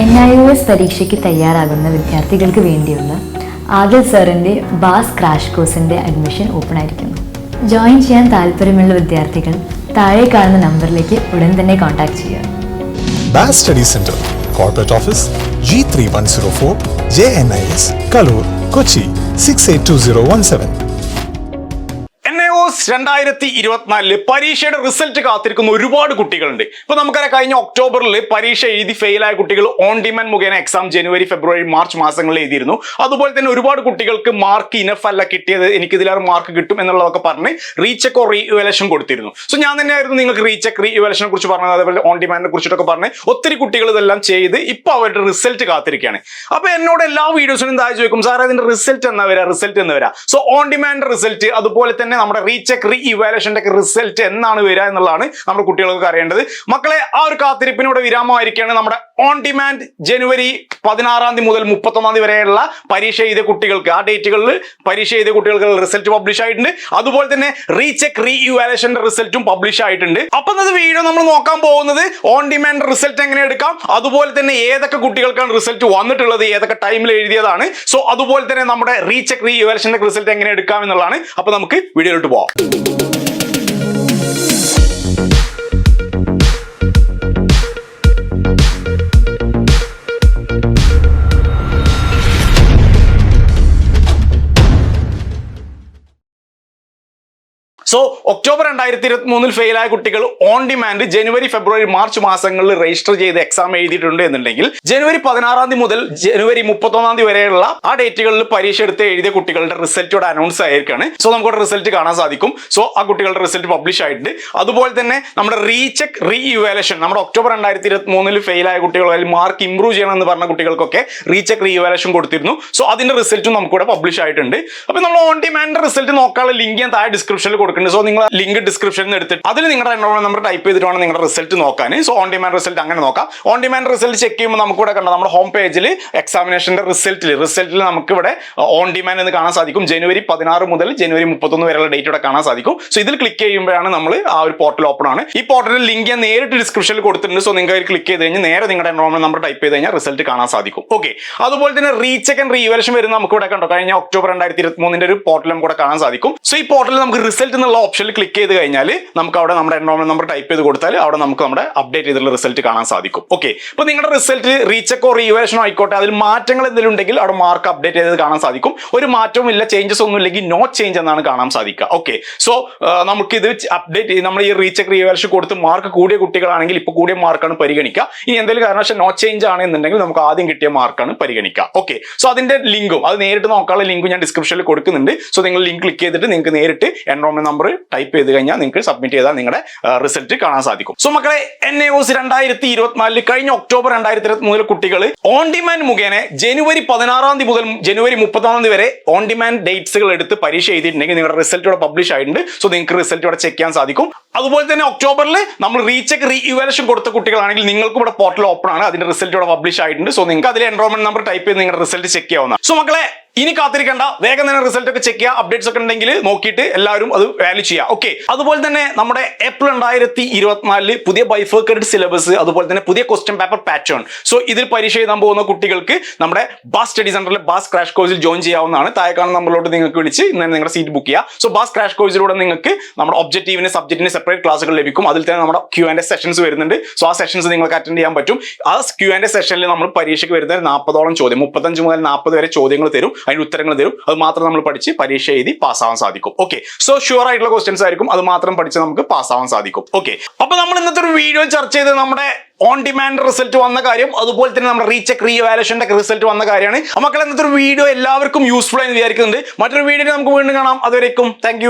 N I O S പരീക്ഷയ്ക്ക് തയ്യാറാകുന്ന വിദ്യാർത്ഥികൾക്ക് വേണ്ടിയുള്ള ആദിൽ സാറിന്റെ ബാസ് ക്രാഷ് കോഴ്സിന്റെ അഡ്മിഷൻ ഓപ്പൺ ആയിരിക്കുന്നു. ജോയിൻ ചെയ്യാൻ താല്പര്യമുള്ള വിദ്യാർത്ഥികൾ താഴെ കാണുന്ന നമ്പറിലേക്ക് ഉടൻ തന്നെ കോൺടാക്ട് ചെയ്യുക. Bass study centre corporate office G three one zero four J N I S Kaloor Kochi six eight two zero one seven A രണ്ടായിരത്തി ഇരുപത്തിനാലിൽ പരീക്ഷയുടെ റിസൾട്ട് കാത്തിരിക്കുന്ന ഒരുപാട് കുട്ടികളുണ്ട്. ഇപ്പൊ നമുക്കറിയാം കഴിഞ്ഞ ഒക്ടോബറിൽ പരീക്ഷ എഴുതി ഫെയിലായ കുട്ടികൾ ഓൺ ഡിമാൻഡ് മുഖേന എക്സാം ജനുവരി ഫെബ്രുവരി മാർച്ച് മാസങ്ങളിൽ എഴുതിയിരുന്നു. അതുപോലെ തന്നെ ഒരുപാട് കുട്ടികൾക്ക് മാർക്ക് ഇനഫ് അല്ല കിട്ടിയത് എനിക്ക് ഇതിലേറെ മാർക്ക് കിട്ടും എന്നുള്ളതൊക്കെ പറഞ്ഞ് റീചെക്ക് ഓർ റീവാലേഷൻ കൊടുത്തിരുന്നു. സോ ഞാൻ തന്നെയായിരുന്നു നിങ്ങൾക്ക് റീചെക്ക് റീവാലേഷനെ കുറിച്ച് പറഞ്ഞത് അതേപോലെ ഓൺ ഡിമാൻഡിനെ കുറിച്ചിട്ടൊക്കെ പറഞ്ഞ് ഒത്തിരി കുട്ടികൾ ഇതെല്ലാം ചെയ്ത് ഇപ്പൊ അവരുടെ റിസൾട്ട് കാത്തിരിക്കുകയാണ്. അപ്പൊ എന്നോട് എല്ലാ വീഡിയോസിനും താഴെ ചോദിക്കും സാർ അതിന്റെ റിസൾട്ട് എന്നാ വരാ? റിസൾട്ട് എന്ന് വരാ? സോ ഓൺ ഡിമാൻഡ് റിസൾട്ട് അതുപോലെ തന്നെ നമ്മുടെ റീചെക്ക് റീ ഇവാലുവേഷന്റെ റിസൾട്ട് എന്നാണ് വരിക എന്നുള്ളതാണ് നമ്മുടെ കുട്ടികൾക്ക് അറിയേണ്ടത്. മക്കളെ ആ ഒരു കാത്തിരിപ്പിനോട് വിരാമമായിരിക്കുകയാണ് നമ്മുടെ ഓൺ ഡിമാൻഡ് ജനുവരി പതിനാറാം തീയതി മുതൽ മുപ്പത്തൊന്നാം തീയതി വരെയുള്ള പരീക്ഷ എഴുതിയ കുട്ടികൾക്ക് ആ ഡേറ്റുകളിൽ പരീക്ഷ എഴുതിയ കുട്ടികൾക്ക് റിസൾട്ട് പബ്ലിഷ് ആയിട്ടുണ്ട്. അതുപോലെ തന്നെ റീചെക്ക് റീ റിസൾട്ടും പബ്ലിഷ് ആയിട്ടുണ്ട്. അപ്പൊ ഇന്നത് വീഡിയോ നമ്മൾ നോക്കാൻ പോകുന്നത് ഓൺ ഡിമാൻഡ് റിസൾട്ട് എങ്ങനെ എടുക്കാം? അതുപോലെ തന്നെ ഏതൊക്കെ കുട്ടികൾക്കാണ് റിസൾട്ട് വന്നിട്ടുള്ളത്? ഏതൊക്കെ ടൈമിൽ എഴുതിയതാണ്? സോ അതുപോലെ തന്നെ നമ്മുടെ റീചെക്ക് റീ റിസൾട്ട് എങ്ങനെ എടുക്കാം എന്നുള്ളതാണ്. അപ്പൊ നമുക്ക് വീഡിയോയിലോട്ട് പോവാം. സോ ഒക്ടോബർ രണ്ടായിരത്തി ഇരുപത്തി മൂന്നിൽ ഫെയിലായ കുട്ടികൾ ഓൺ ഡിമാൻഡ് ജനുവരി ഫെബ്രുവരി മാർച്ച് മാസങ്ങളിൽ രജിസ്റ്റർ ചെയ്ത് എക്സാം എഴുതിയിട്ടുണ്ട് എന്നുണ്ടെങ്കിൽ ജനുവരി പതിനാറാം തീയതി മുതൽ ജനുവരി മുപ്പത്തൊന്നാം തീയതി വരെയുള്ള ആ ഡേറ്റുകളിൽ പരീക്ഷ എടുത്ത് എഴുതിയ കുട്ടികളുടെ റിസൾട്ടോടെ അനൗൺസ് ആയിരിക്കാണ്. സോ നമുക്ക് റിസൾട്ട് കാണാൻ സാധിക്കും. സോ ആ കുട്ടികളുടെ റിസൾട്ട് പബ്ലിഷ് ആയിട്ടുണ്ട്. അതുപോലെ തന്നെ നമ്മുടെ റീചെക്ക് റീ ഇവാലേഷൻ നമ്മുടെ ഒക്ടോബർ രണ്ടായിരത്തി ഇരുപത്തി മൂന്നിൽ ഫെയിലായ കുട്ടികൾ അല്ലെങ്കിൽ മാർക്ക് ഇംപ്രൂവ് ചെയ്യണം എന്ന് പറഞ്ഞ കുട്ടികൾക്കൊക്കെ റീചെക്ക് റീ ഇവാലേഷൻ കൊടുത്തിരുന്നു സോ അതിന്റെ റിസൾട്ടും നമുക്കിവിടെ പബ്ലിഷ് ആയിട്ടുണ്ട്. അപ്പൊ നമ്മൾ ഓൺ ഡിമാൻഡ് റിസൾട്ട് നോക്കാനുള്ള ലിങ്ക് ഞാൻ താഴെ ഡിസ്ക്രിപ്ഷനിൽ കൊടുക്കുന്നുണ്ട് സോ നിങ്ങൾ ലിങ്ക് ഡിസ്ക്രിപ്ഷനിൽ എടുത്തിട്ട് അതിൽ നിങ്ങളുടെ എൻറോൾമെന്റ് നമ്പർ ടൈപ്പ് ചെയ്തിട്ട് വേണം നിങ്ങളുടെ റിസൾട്ട് നോക്കാൻ. സോ ഓൺ ഡിമാൻഡ് റിസൾട്ട് അങ്ങനെ നോക്കാം. ഓൺ ഡിമാൻഡ് റിസൾട്ട് ചെക്ക് ചെയ്യുമ്പോൾ നമുക്ക് ഇവിടെ കണ്ടോ നമ്മുടെ ഹോം പേജിൽ എക്സാമിനേഷന്റെ റിസൾട്ടിൽ റിസൾട്ടിൽ നമുക്ക് ഇവിടെ ഓൺ ഡിമാൻഡ് എന്ന് കാണാൻ സാധിക്കും. ജനുവരി പതിനാറ് മുതൽ ജനുവരി മുപ്പത്തൊന്ന് വരെയുള്ള ഡേറ്റ് ഇവിടെ കാണാൻ സാധിക്കും. സോ ഇതിൽ ക്ലിക്ക് ചെയ്യുമ്പോഴാണ് നമ്മൾ ആ ഒരു പോർട്ടൽ ഓപ്പൺ ആണ്. ഈ പോർട്ടലിൽ ലിങ്ക് ഞാൻ നേരിട്ട് ഡിസ്ക്രിപ്ഷനിൽ കൊടുത്തിട്ടുണ്ട്. സോ നിങ്ങൾക്ക് ക്ലിക്ക് ചെയ്ത് കഴിഞ്ഞാൽ നേരെ നിങ്ങളുടെ എൻറോൾമെന്റ് നമ്പർ ടൈപ്പ് ചെയ്ത് കഴിഞ്ഞാൽ റിസൾട്ട് കാണാൻ സാധിക്കും. ഓക്കെ അതുപോലെ തന്നെ റീചെക്ക് ആൻഡ് റീവലേഷൻ വരുന്ന നമുക്ക് ഇവിടെ കണ്ടോ കഴിഞ്ഞ ഒക്ടോബർ രണ്ടായിരത്തി ഇരുപത്തി മൂന്നിന്റെ ഒരു പോർട്ടലും ഇവിടെ കാണാൻ സാധിക്കും. സോ ഈ പോർട്ടലിൽ നമുക്ക് റിസൾട്ട് ഓപ്ഷനിൽ ക്ലിക്ക് ചെയ്ത് കഴിഞ്ഞാൽ നമുക്ക് അവിടെ നമ്മുടെ എൻറോൾമെന്റ് നമ്പർ ടൈപ്പ് ചെയ്ത് കൊടുത്താൽ അവിടെ നമുക്ക് നമ്മുടെ അപ്ഡേറ്റ് ചെയ്തിട്ടുള്ള റിസൾട്ട് കാണാൻ സാധിക്കും. ഓക്കെ ഇപ്പൊ നിങ്ങളുടെ റിസൾട്ട് റീചെക്കോ റീവേഷനോ ആയിക്കോട്ടെ അതിൽ മാറ്റങ്ങൾ എന്തെങ്കിലും ഉണ്ടെങ്കിൽ അവിടെ മാർക്ക് അപ്ഡേറ്റ് ചെയ്ത് കാണാൻ സാധിക്കും. ഒരു മാറ്റവും ഇല്ല ചേഞ്ചസ് ഒന്നും ഇല്ലെങ്കിൽ നോ ചേഞ്ച് എന്നാണ് കാണാൻ സാധിക്കുക. ഓക്കെ സോ നമുക്ക് ഇത് അപ്ഡേറ്റ് നമ്മൾ ഈ റീചെക്ക് റീവേഷൻ കൊടുത്ത് മാർക്ക് കൂടിയ കുട്ടികളാണെങ്കിൽ ഇപ്പോൾ കൂടിയ മാർക്കാണ് പരിഗണിക്കുക. ഇനി എന്തെങ്കിലും കാരണവശാൽ നോ ചേഞ്ച് ആണ് എന്നുണ്ടെങ്കിൽ നമുക്ക് ആദ്യം കിട്ടിയ മാർക്കാണ് പരിഗണിക്കുക. ഓക്കെ സോ അതിന്റെ ലിങ്കും അത് നേരിട്ട് നോക്കാനുള്ള ലിങ്കും ഞാൻ ഡിസ്ക്രിപ്ഷനിൽ കൊടുക്കുന്നുണ്ട്. സോ നിങ്ങൾ ലിങ്ക് ക്ലിക്ക് ചെയ്തിട്ട് നിങ്ങൾക്ക് നേരിട്ട് എൻറോൾമെന്റ് നമ്പർ ടൈപ്പ് ചെയ്ത് കഴിഞ്ഞാൽ നിങ്ങൾക്ക് സബ്മിറ്റ് ചെയ്താൽ നിങ്ങളുടെ റിസൾട്ട് കാണാൻ സാധിക്കും. സോ മക്കളെ എൻ എ ഒസ് രണ്ടായിരത്തി ഇരുപത്തിനാലിൽ കഴിഞ്ഞ ഒക്ടോബർ രണ്ടായിരത്തി ഇരുപത്തി മൂന്നിൽ കുട്ടികൾ ഓൺ ഡിമാൻഡ് മുഖേന ജനുവരി പതിനാറാം തീയതി മുതൽ ജനുവരി മുപ്പത്തൊന്നാം തീയതി വരെ ഓൺ ഡിമാൻഡ് ഡേറ്റ്സുകൾ എടുത്ത് പരീക്ഷ എഴുതിയിട്ടുണ്ടെങ്കിൽ നിങ്ങളുടെ റിസൾട്ട് ഇവിടെ പബ്ലിഷ് ആയിട്ടുണ്ട്. സോ നിങ്ങൾക്ക് റിസൾട്ട് ഇവിടെ ചെക്ക് ചെയ്യാൻ സാധിക്കും. അതുപോലെ തന്നെ ഒക്ടോബറിൽ നമ്മൾ റീചെക്ക് റീ ഇവാലുവേഷൻ കൊടുത്ത കുട്ടികളാണെങ്കിൽ നിങ്ങൾക്കും ഇവിടെ പോർട്ടൽ ഓപ്പൺ ആണ്. അതിന്റെ റിസൾട്ട് ഇവിടെ പബ്ലിഷ് ആയിട്ടുണ്ട്. സോ നിങ്ങൾക്ക് അതിൽ എൻറോൾമെന്റ് നമ്പർ ടൈപ്പ് ചെയ്ത് നിങ്ങളുടെ റിസൾട്ട് ചെക്ക് ചെയ്യാവുന്ന സോ മക്കളെ ഇനി കാത്തിരിക്കേണ്ട. വേഗം തന്നെ റിസൾട്ട് ഒക്കെ ചെക്ക് ചെയ്യുക. അപ്ഡേറ്റ്സ് ഒക്കെ ഉണ്ടെങ്കിൽ നോക്കിയിട്ട് എല്ലാവരും അത് വാല്യൂ ചെയ്യുക. ഓക്കെ അതുപോലെ തന്നെ നമ്മുടെ ഏപ്രിൽ രണ്ടായിരത്തി ഇരുപത്തിനാലിൽ പുതിയ ബൈഫേക്കഡ് സിലബസ് അതുപോലെ തന്നെ പുതിയ ക്വസ്റ്റ്യൻ പേപ്പർ പാറ്റേൺ സോ ഇതിൽ പരീക്ഷ എഴുതാൻ പോകുന്ന കുട്ടികൾക്ക് നമ്മുടെ ബാസ് സ്റ്റഡി സെന്ററിലെ ബാസ് ക്രാഷ് കോഴ്സിൽ ജോയിൻ ചെയ്യാവുന്നതാണ്. താഴെ കാണുന്ന നമ്പറിലോട്ട് നിങ്ങൾക്ക് വിളിച്ച് ഇന്ന് നിങ്ങളുടെ സീറ്റ് ബുക്ക് ചെയ്യുക. സോ ബാസ് ക്രാഷ് കോഴ്സിലൂടെ നിങ്ങൾക്ക് നമ്മുടെ ഒബ്ജക്റ്റീവിന് സബ്ജക്റ്റിന് സെപ്പറേറ്റ് ക്ലാസ്സുകൾ ലഭിക്കും. അതിൽ തന്നെ നമ്മുടെ ക്യൂ ആൻഡ് സെഷൻസ് വരുന്നുണ്ട്. സോ ആ സെഷൻസ് നിങ്ങൾക്ക് അറ്റൻഡ് ചെയ്യാൻ പറ്റും. ആ ക്യൂ ആൻഡ് സെഷനിൽ നമ്മൾ പരീക്ഷയ്ക്ക് വരുന്ന നാൽപ്പതോളം ചോദ്യം മുപ്പത്തഞ്ച് മുതൽ നാൽപ്പത് വരെ ചോദ്യങ്ങൾ തരും. അതിന് ഉത്തരങ്ങൾ തരും. അത് മാത്രം നമ്മൾ പഠിച്ച് പരീക്ഷ എഴുതി പാസ്സാവാൻ സാധിക്കും. ഓക്കെ സോ ഷുവർ ആയിട്ടുള്ള ക്വസ്റ്റ്യൻസ് ആയിരിക്കും. അത് മാത്രം പഠിച്ച് നമുക്ക് പാസ്സാവാൻ സാധിക്കും. ഓക്കെ അപ്പൊ നമ്മൾ ഇന്നത്തെ ഒരു വീഡിയോ ചർച്ച ചെയ്ത് നമ്മുടെ ഓൺ ഡിമാൻഡ് റിസൾട്ട് വന്ന കാര്യം അതുപോലെ തന്നെ നമ്മുടെ റീചെക്ക് റീവാലേഷന്റെ റിസൾട്ട് വന്ന കാര്യമാണ്. മക്കൾ ഇന്നത്തെ ഒരു വീഡിയോ എല്ലാവർക്കും യൂസ്ഫുൾ ആയി വിചാരിക്കുന്നുണ്ട്. മറ്റൊരു വീഡിയോ നമുക്ക് വീണ്ടും കാണാം. അതുവരേക്കും താങ്ക്